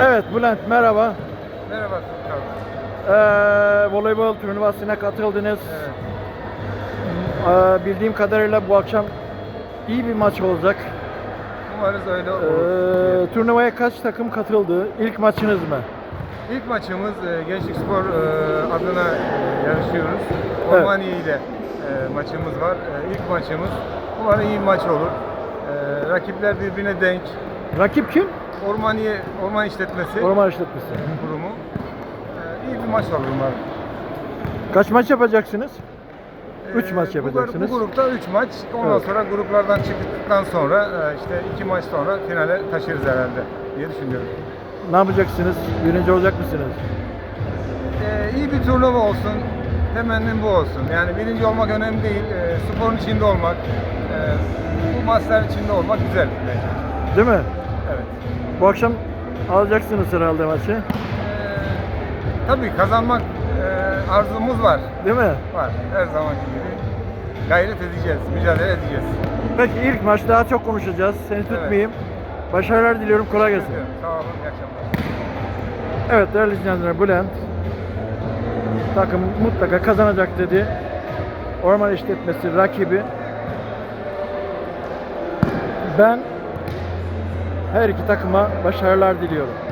Evet Bülent merhaba. Merhaba Furkan. Ee, voleybol turnuvasına katıldınız. Evet. Ee, bildiğim kadarıyla bu akşam iyi bir maç olacak. Umarız öyle Ee, olur. turnuvaya kaç takım katıldı? İlk maçınız mı? İlk maçımız e, Gençlik Spor e, adına e, yarışıyoruz. Evet. Ormaniye ile e, maçımız var. E, ilk maçımız. Umarım iyi bir maç olur. E, rakipler birbirine denk. Rakip kim? Ormaniye Orman İşletmesi Orman işletmesi. kurumu. E, iyi bir maç olur umarım. Kaç maç yapacaksınız? E, Üç maç bu- yapacaksınız. Bu, grupta 3 maç. Ondan Evet. sonra gruplardan çıktıktan sonra e, işte 2 maç sonra finale taşırız herhalde diye düşünüyorum. Ne yapacaksınız? Birinci olacak mısınız? Ee, iyi bir turnuva olsun. Temennim bu olsun. Yani birinci olmak önemli değil. Ee, sporun içinde olmak, e, bu maçların içinde olmak güzel bence. Değil mi? Bu akşam alacaksınız herhalde maçı. Ee, tabii kazanmak e, arzumuz var. Değil mi? Var. Her zamanki gibi gayret edeceğiz, mücadele edeceğiz. Peki ilk maç daha çok konuşacağız. Seni tutmayayım. Başarılar diliyorum. Kolay gelsin. Sağ olun, iyi akşamlar. Evet değerli izleyenler Bülent takım mutlaka kazanacak dedi. Orman işletmesi rakibi. Ben her iki takıma başarılar diliyorum.